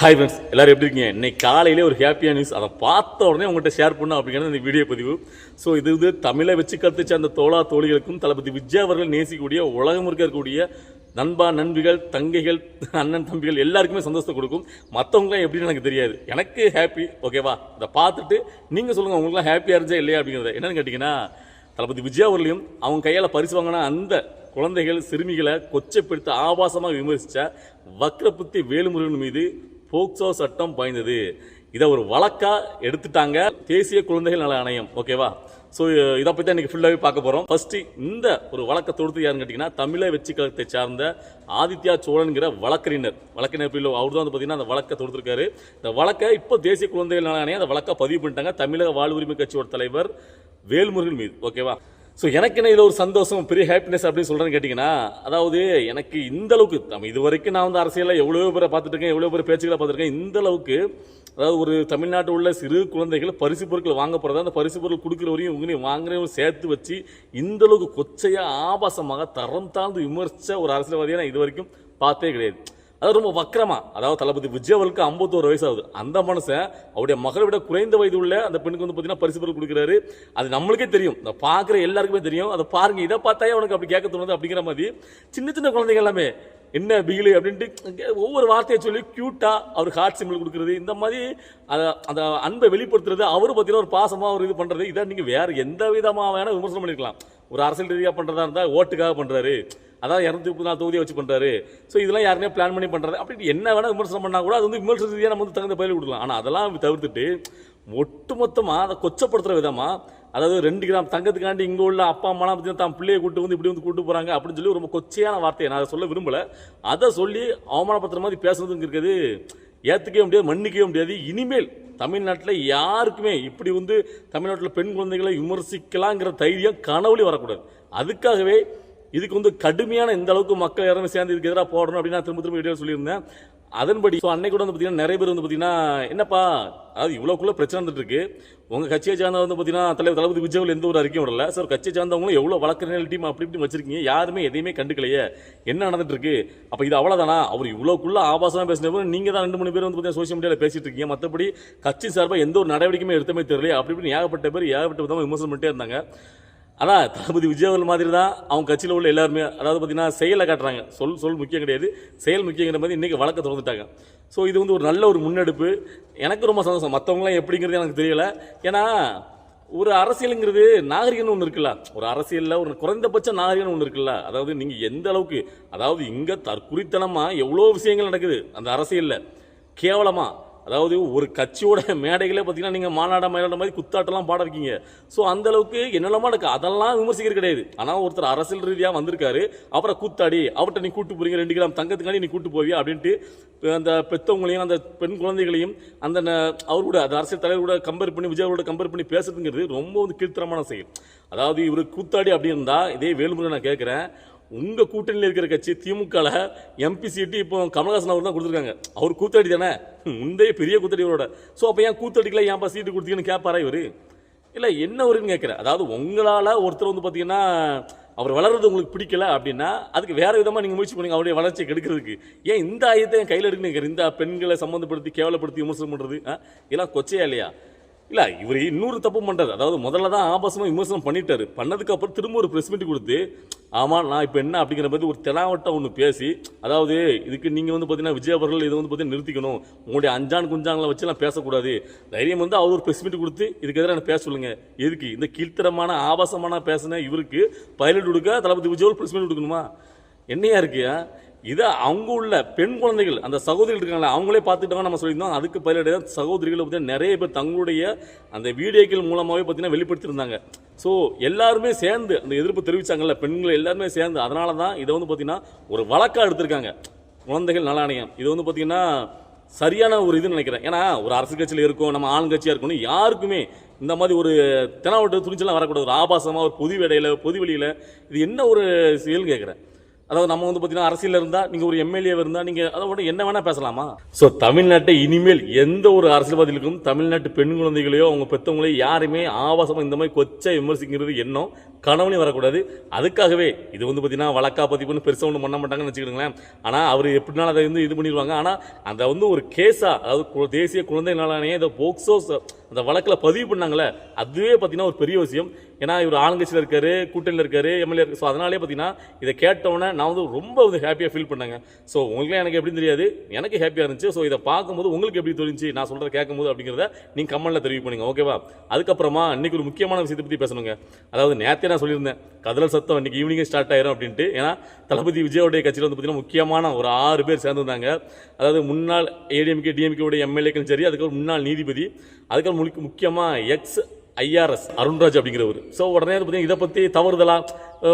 Hi friends எல்லோரும் எப்படி இருக்கீங்க? இன்னைக்கு காலையிலே ஒரு ஹாப்பியான நியூஸ் அதை பார்த்த உடனே உங்கள்கிட்ட ஷேர் பண்ணோம் அப்படிங்கிறது இந்த வீடியோ பதிவு. ஸோ இது இது தமிழை வச்சு கற்றுச்ச அந்த தோழா தோழிகளுக்கும் தளபதி விஜய் அவர்கள் நேசிக்கக்கூடிய உலகம் இருக்கக்கூடிய நண்பா நண்பிகள் தங்கைகள் அண்ணன் தம்பிகள் எல்லாருக்குமே சந்தோஷத்தை கொடுக்கும். மற்றவங்களாம் எப்படின்னு எனக்கு தெரியாது. எனக்கு ஹாப்பி ஓகேவா இதை பார்த்துட்டு நீங்கள் சொல்லுங்கள் உங்களுக்குலாம் ஹாப்பியாக இருந்துச்சா இல்லையா அப்படிங்கிறத. என்னன்னு கேட்டிங்கன்னா தளபதி விஜய் அவர்களையும் அவங்க கையால் பரிசு வாங்கின அந்த குழந்தைகள் சிறுமிகளை கொச்சைப்படுத்த ஆபாசமாக விமர்சித்த வக்ரபுத்தி வேலுமுருகன் மீது போக்சோ சட்டம் பாய்ந்தது. இதை ஒரு வழக்காக எடுத்துட்டாங்க. தேசிய குழந்தைகள் நல ஆணையம். ஓகேவா ஸோ இதை பற்றி இன்றைக்கி ஃபுல்லாகவே பார்க்க போகிறோம் ஃபஸ்ட்டு இந்த ஒரு வழக்கை தொடுத்து யாருன்னு கேட்டிங்கன்னா தமிழை வெற்றி கழகத்தை சார்ந்த ஆதித்யா சோழன்கிற வழக்கறிஞர். வழக்கறிஞர் பிள்ளை அவர் தான் வந்து பார்த்தீங்கன்னா அந்த வழக்கை தொடுத்திருக்காரு. இந்த வழக்கை இப்போ தேசிய குழந்தைகள் நல ஆணையம் அந்த வழக்கை பதிவு பண்ணிட்டாங்க. தமிழக வாழ்வுரிமை கட்சியோட தலைவர் வேல்முருகன் மீது. ஓகேவா ஸோ எனக்கு என்ன இதில் ஒரு சந்தோஷம் பெரிய ஹாப்பினஸ் அப்படின்னு சொல்கிறேன்னு கேட்டிங்கன்னா அதாவது எனக்கு இந்த அளவுக்கு நம்ம இது வரைக்கும் நான் வந்து அரசியலில் எவ்வளோ பேரை பார்த்துட்ருக்கேன் எவ்வளோ பேர் பேச்சுக்களை பார்த்துருக்கேன் இந்த அளவுக்கு அதாவது ஒரு தமிழ்நாட்டில் உள்ள சிறு குழந்தைகள் பரிசு பொருட்கள் வாங்க போகிறதா அந்த பரிசு பொருள் கொடுக்குறவரையும் இவங்களையும் வாங்குறவங்க சேர்த்து வச்சு இந்த அளவுக்கு கொச்சையாக ஆபாசமாக தரம் தாழ்ந்து விமர்சித்த ஒரு அரசியல்வாதியை நான் இது வரைக்கும் பார்த்தே கிடையாது. அது ரொம்ப வக்கரமா. அதாவது தளபதி விஜயவலுக்கு ஐம்பத்தோரு வயசு ஆகுது அந்த மனுஷன் அவருடைய மகளை விட குறைந்த வயது உள்ள அந்த பெண்ணுக்கு வந்து பார்த்தீங்கன்னா பரிசு பொருள் கொடுக்குறாரு. அது நம்மளுக்கே தெரியும். இந்த பார்க்குற எல்லாருக்குமே தெரியும். அதை பாருங்க. இதை பார்த்தாயே அவனுக்கு அப்படி கேட்க தோணுது அப்படிங்கிற மாதிரி சின்ன சின்ன குழந்தைங்க எல்லாமே என்ன பிகிலு அப்படின்ட்டு ஒவ்வொரு வார்த்தையை சொல்லி க்யூட்டாக அவர் ஹார்ட் சிம்பிள் கொடுக்குறது. இந்த மாதிரி அதை அந்த அன்பை வெளிப்படுத்துறது. அவரு பார்த்தீங்கன்னா ஒரு பாசமாக ஒரு இது பண்ணுறது இதை நீங்கள் வேறு எந்த விதமாக வேணால் விமர்சனம் பண்ணிருக்கலாம். ஒரு அரசியல் ரீதியாக பண்ணுறதா இருந்தால் ஓட்டுக்காக பண்ணுறாரு அதான் இரநூத்தி முப்பத்தி நாலு தொகுதியை வச்சு பண்ணுறாரு ஸோ இதெல்லாம் யாருமே பிளான் பண்ணி பண்ணுறது அப்படி என்ன வேணால் விமர்சனம் பண்ணால் கூட அது வந்து விமர்சன ரீதியாக நம்ம வந்து தகுந்த பயிர் கொடுக்கலாம். ஆனால் அதெல்லாம் தவிர்த்துட்டு ஒட்டுமொத்தமாக அதை கொச்சப்படுத்துகிற விதமாக அதாவது ரெண்டு கிராம் தங்கத்துக்காண்டி இங்கே உள்ள அப்பா அம்மாலாம் பார்த்தீங்கன்னா தான் பிள்ளையை கூட்டு வந்து இப்படி வந்து கூட்டு போகிறாங்க அப்படின்னு சொல்லி ரொம்ப கொச்சையான வார்த்தையை நான் அதை சொல்ல விரும்பலை. அதை சொல்லி அவமானப்படுத்துகிற மாதிரி பேசுறதுங்க இருக்குது. ஏற்றுக்கவே முடியாது மன்னிக்கவே முடியாது. இனிமேல் தமிழ்நாட்டில் யாருக்குமே இப்படி வந்து தமிழ்நாட்டில் பெண் குழந்தைகளை விமர்சிக்கலாங்கிற தைரியம் கனவுலி வரக்கூடாது. அதுக்காகவே இதுக்கு வந்து கடுமையான இந்த அளவுக்கு மக்கள் யாரும் சேர்ந்து இதுக்கு எதிராக போடணும் அப்படின்னு நான் திரும்ப திரும்ப வீடியோ சொல்லியிருந்தேன். அதன்படி ஸோ அன்னைக்கு கூட வந்து பார்த்தீங்கன்னா நிறைய பேர் வந்து பார்த்தீங்கன்னா என்னப்பா அதாவது இவ்வளோக்குள்ள பிரச்சனை வந்துட்டு இருக்கு உங்கள் கட்சியை சார்ந்த வந்து பார்த்தீங்கன்னா தலைவர் தளபதி விஜயில் எந்த ஒரு அறிக்கையும் விடல. சார் கட்சியை சார்ந்தவங்களும் எவ்வளோ வழக்கறிஞர் டீம் அப்படி இப்படி வச்சிருக்கீங்க. யாருமே எதையுமே கண்டுக்கலையே. என்ன நடந்துட்டு இருக்கு அப்போ இது அவ்வளோதானா அவர் இவ்வளோக்குள்ள ஆபாசமாக பேசினப்போ நீங்கள் தான் ரெண்டு மூணு பேர் வந்து பார்த்தீங்கன்னா சோஷியல் மீடியாவில் பேசிட்டு இருக்கீங்க. மற்றபடி கட்சி சார்பாக எந்த ஒரு நடவடிக்கையுமே எடுத்தமே தெரியல அப்படி இப்படின்னு ஏகப்பட்ட பேர் ஏகப்பட்ட விதமாக விமர்சனம் பண்ணிட்டே இருந்தாங்க. அதான் தளபதி விஜயவர்கள் மாதிரி தான் அவங்க கட்சியில் உள்ள எல்லாருமே அதாவது பார்த்தீங்கன்னா செயலை காட்டுறாங்க. சொல் சொல் முக்கியம் கிடையாது. செயல் முக்கியங்கிற மாதிரி இன்றைக்கி வழக்க திறந்துட்டாங்க. ஸோ இது வந்து ஒரு நல்ல ஒரு முன்னெடுப்பு. எனக்கு ரொம்ப சந்தோஷம். மற்றவங்களாம் எப்படிங்கிறது எனக்கு தெரியலை. ஏன்னா ஒரு அரசியலுங்கிறது நாகரிகம்னு ஒன்று இருக்குல்ல. ஒரு அரசியலில் ஒரு குறைந்தபட்ச நாகரிகம்னு ஒன்று இருக்குல்ல. அதாவது நீங்கள் எந்த அளவுக்கு அதாவது இங்கே தற்குறித்தனமாக எவ்வளோ விஷயங்கள் நடக்குது அந்த அரசியலில். கேவலமாக அதாவது ஒரு கட்சியோட மேடைகளே பார்த்தீங்கன்னா நீங்கள் மாநாட மேலாட மாதிரி குத்தாட்டெல்லாம் பாட ஸோ அந்த அளவுக்கு என்னெல்லாமா இருக்கு அதெல்லாம் விமர்சிக்கிற கிடையாது. ஆனால் ஒருத்தர் அரசியல் ரீதியாக வந்திருக்காரு. அப்புறம் கூத்தாடி அவர்கிட்ட நீ கூட்டு போறீங்க ரெண்டு கிராம் தங்கத்துக்காண்டி நீ கூட்டு போவியா அப்படின்ட்டு அந்த பெத்தவங்களையும் அந்த பெண் குழந்தைகளையும் அந்த ந- அவரோட அந்த அரசியல் தலைவரோட கம்பேர் பண்ணி விஜயோட கம்பேர் பண்ணி பேசுறதுங்கிறது ரொம்ப வந்து கீழ்த்தரமான செயல். அதாவது இவர் கூத்தாடி அப்படி இருந்தால் இதே வேலுமுறை நான் கேட்குறேன் உங்கள் கூட்டணியில் இருக்கிற கட்சி திமுகவில் எம்பி சீட்டு இப்போ கமல்ஹாசன் அவர் தான் கொடுத்துருக்காங்க. அவர் கூத்தாடி தானே? முந்தைய பெரிய கூத்தடி இவரோட. ஸோ அப்போ ஏன் கூத்தாடிக்கல? ஏன்ப்பா சீட்டு கொடுத்தீங்கன்னு கேட்பாரா இவர்? இல்லை என்ன வருன்னு கேட்குறேன் அதாவது உங்களால் ஒருத்தர் வந்து பார்த்தீங்கன்னா அவர் வளர்றது உங்களுக்கு பிடிக்கல அப்படின்னா அதுக்கு வேறு விதமாக நீங்கள் முயற்சி பண்ணுங்க அவருடைய வளர்ச்சியை கெடுக்கிறதுக்கு. ஏன் இந்த ஆயத்தை என் கையில் இருக்குன்னு இந்த பெண்களை சம்மந்தப்படுத்தி கேவலப்படுத்தி விமர்சனம் பண்ணுறது இதெல்லாம் கொச்சையா இல்லையா? இல்லை இவர் இன்னொரு தப்பு பண்ணுறாரு அதாவது முதல்ல தான் ஆபாசமாக விமர்சனம் பண்ணிட்டாரு. பண்ணதுக்கப்புறம் திரும்ப ஒரு ப்ரெஸ் மீட் கொடுத்து ஆமாம் நான் இப்போ என்ன அப்படிங்கிற மாதிரி ஒரு தெனாவட்டம் ஒன்று பேசி அதாவது இதுக்கு நீங்கள் வந்து பார்த்தீங்கன்னா விஜய் அவர்கள் இதை வந்து பார்த்தீங்கன்னா நிறுத்திக்கணும். உங்களுடைய அஞ்சான் குஞ்சாங்களை வச்சுலாம் பேசக்கூடாது. தைரியம் வந்து அவர் ஒரு ப்ரெஸ் மீட் கொடுத்து இதுக்கு எதிராக பேச சொல்லுங்கள் எதுக்கு? இந்த கீழ்த்தரமான ஆபாசமான பேசின இவருக்கு பைலட் கொடுக்க தளபதி விஜய் ஒரு ப்ரெஸ் மீட் கொடுக்கணுமா? என்னையா இருக்கியா இதை அவங்க உள்ள பெண் குழந்தைகள் அந்த சகோதரிகள் இருக்காங்களே அவங்களே பார்த்துட்டாங்க நம்ம சொல்லியிருந்தோம். அதுக்கு பதிலடி சகோதரிகளை பார்த்தீங்கன்னா நிறைய பேர் தங்களுடைய அந்த வீடியோக்கள் மூலமாகவே பார்த்தீங்கன்னா வெளிப்படுத்தியிருந்தாங்க. ஸோ எல்லாருமே சேர்ந்து அந்த எதிர்ப்பு தெரிவித்தாங்கல்ல பெண்கள் எல்லாருமே சேர்ந்து. அதனால தான் இதை வந்து பார்த்திங்கன்னா ஒரு வழக்காக எடுத்திருக்காங்க. குழந்தைகள் நலாணையம் இது வந்து பார்த்தீங்கன்னா சரியான ஒரு இதுன்னு நினைக்கிறேன். ஏன்னா ஒரு அரசு கட்சியில் இருக்கும் நம்ம ஆளுங்கட்சியாக இருக்கணும் யாருக்குமே இந்த மாதிரி ஒரு தெனாவட்டு துணிச்சலாம் வரக்கூடாது. ஒரு ஆபாசமாக ஒரு பொது வேடையில் பொது வெளியில். இது என்ன ஒரு செயல்னு கேட்குறேன் அதாவது நம்ம வந்து பார்த்தீங்கன்னா அரசியல் இருந்தால் நீங்கள் ஒரு எம்எல்ஏ இருந்தால் நீங்கள் அதை விட என்ன வேணால் பேசலாமா? ஸோ தமிழ்நாட்டை இனிமேல் எந்த ஒரு அரசியல்வாதிகளுக்கும் தமிழ்நாட்டு பெண் குழந்தைகளையோ அவங்க பெற்றவங்களையோ யாருமே ஆபாசமாக இந்த மாதிரி கொச்சை விமர்சிக்கிறது எண்ணம் கனவுலையும் வரக்கூடாது. அதுக்காகவே இது வந்து பார்த்தீங்கன்னா வழக்கா பதிப்புன்னு பெருசாக ஒன்றும் பண்ண மாட்டாங்கன்னு வச்சுக்கிடுங்களேன். ஆனால் அவர் எப்படினாலும் அதை வந்து இது பண்ணிடுவாங்க. ஆனால் அந்த வந்து ஒரு கேஸாக அதாவது கு- தேசிய குழந்தை நலனையே இதை போக்சோ அந்த வழக்கில் பதிவு பண்ணாங்களே அதுவே பார்த்தீங்கன்னா ஒரு பெரிய விஷயம். ஏன்னா இவர் ஆளுங்கட்சியில் இருக்கார் கூட்டணியில் இருக்கார் எம்எல்ஏ இருக்கு. ஸோ அதனாலே பார்த்தீங்கன்னா இதை கேட்டவுடனே நான் வந்து ரொம்ப வந்து ஹாப்பியாக ஃபீல் பண்ணேங்க. ஸோ உங்களுக்கு எனக்கு எப்படின்னு தெரியாது. எனக்கு ஹாப்பியாக இருந்துச்சு. ஸோ இதை பார்க்கும்போது உங்களுக்கு எப்படி தெரிஞ்சு நான் சொல்கிறத கேட்கும்போது அப்படிங்கிறத நீங்கள் கமெண்ட்டில் தெரிவு பண்ணுங்க ஓகேவா அதுக்கப்புறமா இன்றைக்கி ஒரு முக்கியமான விஷயத்தை பற்றி பேசணுங்க. அதாவது நேற்றே நான் சொல்லியிருந்தேன் கதறல் சத்தம் இன்றைக்கி ஈவினிங்கே ஸ்டார்ட் ஆயிரும் அப்படின்ட்டு. ஏன்னா தளபதி விஜயோடைய கட்சியில் வந்து பார்த்தீங்கன்னா முக்கியமான ஒரு ஆறு பேர் சேர்ந்துருந்தாங்க. அதாவது முன்னாள் ஏடிஎம்கே டிஎம்கேவுடைய எம்எல்ஏக்களும் சரி அதுக்கப்புறம் முன்னாள் நீதிபதி. அதுக்கப்புறம் முழுக்க முக்கியமாக எக்ஸ் ஐஆர்எஸ் அருண்ராஜ் அப்படிங்கிறவர். ஸோ உடனே வந்து பார்த்தீங்கன்னா இதை பற்றி தவறுதலா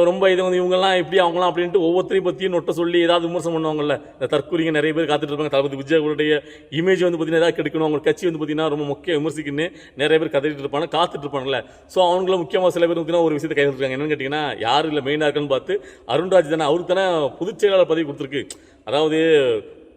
ரொம்ப இதை வந்து இவங்கெல்லாம் எப்படி அவங்களாம் அப்படின்ட்டு ஒவ்வொருத்தரையும் பற்றியும் நொட்ட சொல்லி ஏதாவது விமர்சனம் பண்ணுவாங்கல்ல. இந்த தற்கொலைங்க நிறைய பேர் காத்துட்டு இருப்பாங்க. தளபதி விஜயவுடைய இமேஜ் வந்து பார்த்தீங்கன்னா ஏதாவது கெடுக்கணும். அவங்க கட்சி வந்து பார்த்தீங்கன்னா ரொம்ப முக்கிய விமர்சிக்கணும் நிறைய பேர் கதறிட்டு இருப்பாங்க காத்துட்டு இருப்பாங்கல்ல. ஸோ அவங்களும் முக்கியமாக சில பேர் பார்த்தீங்கன்னா ஒரு விஷயத்தை கைவிட்டுருக்காங்க என்னன்னு கேட்டிங்கன்னா யார் இல்லை மெயினாக இருக்குன்னு பார்த்து அருண்ராஜ் தானே அவருக்கு தானே பொதுச் செயலாளர் பதவி கொடுத்துருக்கு. அதாவது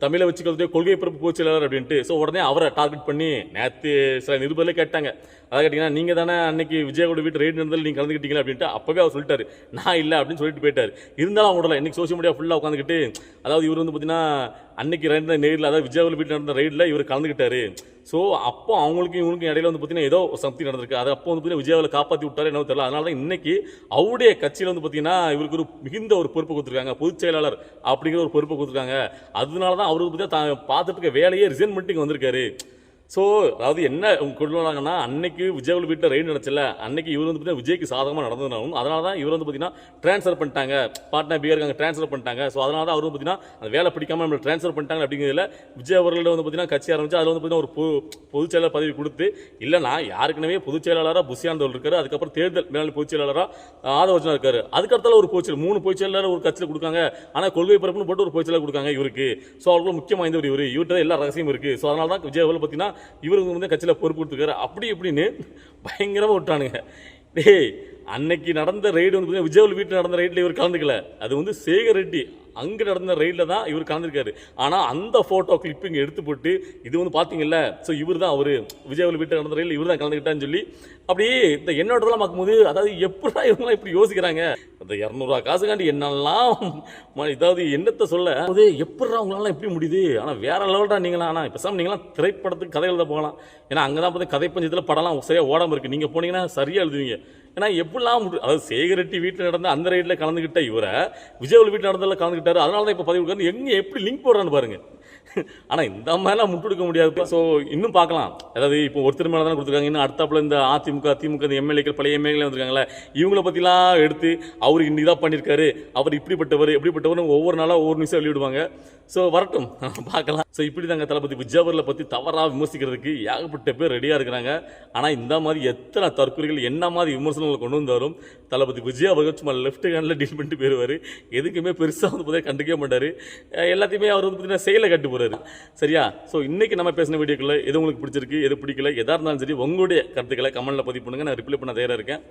தமிழை வச்சுக்கிறதுடைய கொள்கை பிறப்பு பொதுச் அப்படின்ட்டு. ஸோ உடனே அவரை டார்கெட் பண்ணி நேற்று சில நிருபர்களே கேட்டாங்க. அதை கேட்டிங்கன்னா நீங்கள் தானே அன்னைக்கு விஜயோட வீட்டு ரைடு நடந்ததில் நீங்கள் கலந்துக்கிட்டீங்களா? அப்படின்ட்டு அப்போவே அவர் சொல்லிட்டாரு. நான் இல்லை அப்படின்னு சொல்லிட்டு போயிட்டார். இருந்தாலும் அவங்க விடல இன்னைக்கு சோஷியல் மீடியா ஃபுல்லாக உட்காந்துக்கிட்டு அதாவது இவர் வந்து பார்த்தீங்கன்னா அன்னைக்கு நடந்த நேரில் அதாவது விஜயாவில் வீட்டில் நடந்த ரைடில் இவர் கலந்துக்கிட்டாரு ஸோ அப்போ அவங்களுக்கும் இவங்களுக்கும் இடையில வந்து பார்த்தீங்கன்னா ஏதோ சம்திங் நடந்திருக்கு. அது அப்போ வந்து பார்த்தீங்கன்னா விஜயாவில் காப்பாற்றி விட்டாரு என்ன தெரியல. அதனால தான் இன்னைக்கு அவருடைய கட்சியில் வந்து பார்த்தீங்கன்னா இவருக்கு ஒரு மிகுந்த ஒரு பொறுப்பு கொடுத்துருக்காங்க. பொதுச் செயலாளர் அப்படிங்கிற ஒரு பொறுப்பு கொடுத்துருக்காங்க. அதனால தான் அவருக்கு பார்த்தீங்கன்னா தான் பார்த்துட்டு இருக்க வேலையே ரிசைன் பண்ணிட்டு வந்திருக்காரு. ஸோ அதாவது என்ன கொண்டு வராங்கன்னா அன்னைக்கு விஜய் வீட்டில் ரெயின் நடச்சல அன்னைக்கு இவர் வந்து பார்த்தீங்கன்னா விஜய்க்கு சாதகமாக நடந்ததுனாலும் அதனால தான் இவர் வந்து பார்த்தீங்கன்னா ட்ரான்ஸ்ஃபர் பண்ணிட்டாங்க. பாட்னா பிஆர் அங்கே ட்ரான்ஸ்ஃபர் பண்ணிட்டாங்க. ஸோ அதனால தான் அவர் வந்து பார்த்தீங்கன்னா அந்த வேலை பிடிக்காம நம்மளை ட்ரான்ஸ்ஃபர் பண்ணிட்டாங்க அப்படிங்கிறதுல விஜய் அவர்கள் வந்து பார்த்தீங்கன்னா கட்சி ஆரம்பிச்சு அதில் வந்து பார்த்தீங்கன்னா ஒரு பொ- பொதுச் செயலாளர் பதவி கொடுத்து இல்லைனா யாருக்குனவே பொதுச் செயலாளராக புஷியானந்தவர் இருக்காரு. அதுக்கப்புறம் தேர்தல் மேலாளர் பொதுச் செயலாளராக ஆதவர்ஜனா இருக்காரு. அதுக்கடுத்தால ஒரு பொதுச் செயலர் மூணு பொதுச் செயலாளர் ஒரு கட்சியில் கொடுக்காங்க. ஆனால் கொள்கை பரப்புன்னு போட்டு ஒரு பொதுச் செயலாளர் கொடுக்காங்க இவருக்கு. ஸோ அவர்களும் முக்கியம் வாய்ந்தவர் இவர். இவர்கிட்ட எல்லா ரகசியம் இருக்குது ஸோ அதனால தான் விஜய் அவர்கள் பார்த்தீங்கன்னா இவருக்கு வந்து கட்சியில் பொறுப்பு கொடுத்துருக்காரு. அப்படி இப்படின்னு பயங்கரமாக விட்டானுங்க டேய் அன்னைக்கு நடந்த ரைடு வந்து பார்த்தீங்கன்னா விஜய் வீட்டில் நடந்த ரைட்டில் இவர் கலந்துக்கல. அது வந்து சேகர் ரெட்டி. அங்கே நடந்த ரயிலில் தான் இவர் கலந்துருக்காரு. ஆனால் அந்த ஃபோட்டோ கிளிப்பிங் எடுத்து போட்டு இது வந்து பார்த்தீங்கல்ல ஸோ இவர் தான் அவர் விஜய் வீட்டில் நடந்த ரயில் இவர் தான் கலந்துக்கிட்டான்னு சொல்லி அப்படியே இந்த என்னோடதெல்லாம் பார்க்கும்போது அதாவது எப்படா இவங்களாம் இப்படி யோசிக்கிறாங்க? அந்த இரநூறுவா காசுக்காண்டி என்னெல்லாம் இதாவது என்னத்தை சொல்ல? அது எப்படா உங்களால எப்படி முடியுது? ஆனால் வேற லெவல்டா நீங்களாம் ஆனால் பேசாமல் நீங்களாம் திரைப்படத்துக்கு கதை எழுத போகலாம். ஏன்னா அங்கே தான் பார்த்து கதை பஞ்சத்தில் படம்லாம் சரியாக ஓடாமல் இருக்குது நீங்கள் போனீங்கன்னா சரியாக எழுதுவீங்க. ஏன்னா எப்படிலாம் அதாவது அதாவது சேகரெட்டி வீட்டில் நடந்த அந்த ரைடில் கலந்துக்கிட்ட இவரை விஜய் வீட்டில் நடந்ததில் கலந்துக்கிட்டாரு அதனால தான் இப்போ பதிவு எங்கே எப்படி லிங்க் போடுறான்னு பாருங்க. ஆனால் இந்த மாதிரிலாம் முட்டு கொடுக்க முடியாது ஸோ இன்னும் பார்க்கலாம். அதாவது இப்போ ஒருத்தர் மேலே தானே கொடுத்துருக்காங்க. இன்னும் அடுத்தாப்புல இந்த அதிமுக திமுக இந்த எம்எல்ஏக்கள் பழைய எம்எல்ஏ வந்திருக்காங்களே இவங்கள பற்றிலாம் எடுத்து அவர் இன்னி தான் பண்ணியிருக்காரு அவர் இப்படிப்பட்டவர் எப்படிப்பட்டவர் ஒவ்வொரு நாளாக ஒவ்வொரு நிமிஷம் வெளியிடுவாங்க. ஸோ வரட்டும். பார்க்கலாம். ஸோ இப்படி தாங்க தளபதி விஜயவர்களை பற்றி தவறாக விமர்சிக்கிறதுக்கு ஏகப்பட்ட பேர் ரெடியாக இருக்கிறாங்க. ஆனால் இந்த மாதிரி எத்தனை தற்கொலைகள் என்ன மாதிரி விமர்சனங்களை கொண்டு வந்தாலும் தளபதி விஜய் அவர்கள் சும்மா லெஃப்ட் ஹேண்டில் டீல் பண்ணிட்டு போயிடுவார் எதுக்குமே பெருசாக வந்து பார்த்தா கண்டுக்கவே மாட்டார். எல்லாத்தையுமே அவர் வந்து பார்த்தீங்கன்னா செயலை கட்டுப்போம் போகிறாரு சரியா? ஸோ இன்றைக்கி நம்ம பேசின வீடியோக்குள்ளே எது உங்களுக்கு பிடிச்சிருக்கு எது பிடிக்கல எதாக இருந்தாலும் சரி உங்களுடைய கருத்துக்களை கமெண்ட்டில் பதிவு பண்ணுங்கள் நான் ரிப்ளை பண்ண தயாராக இருக்கேன்.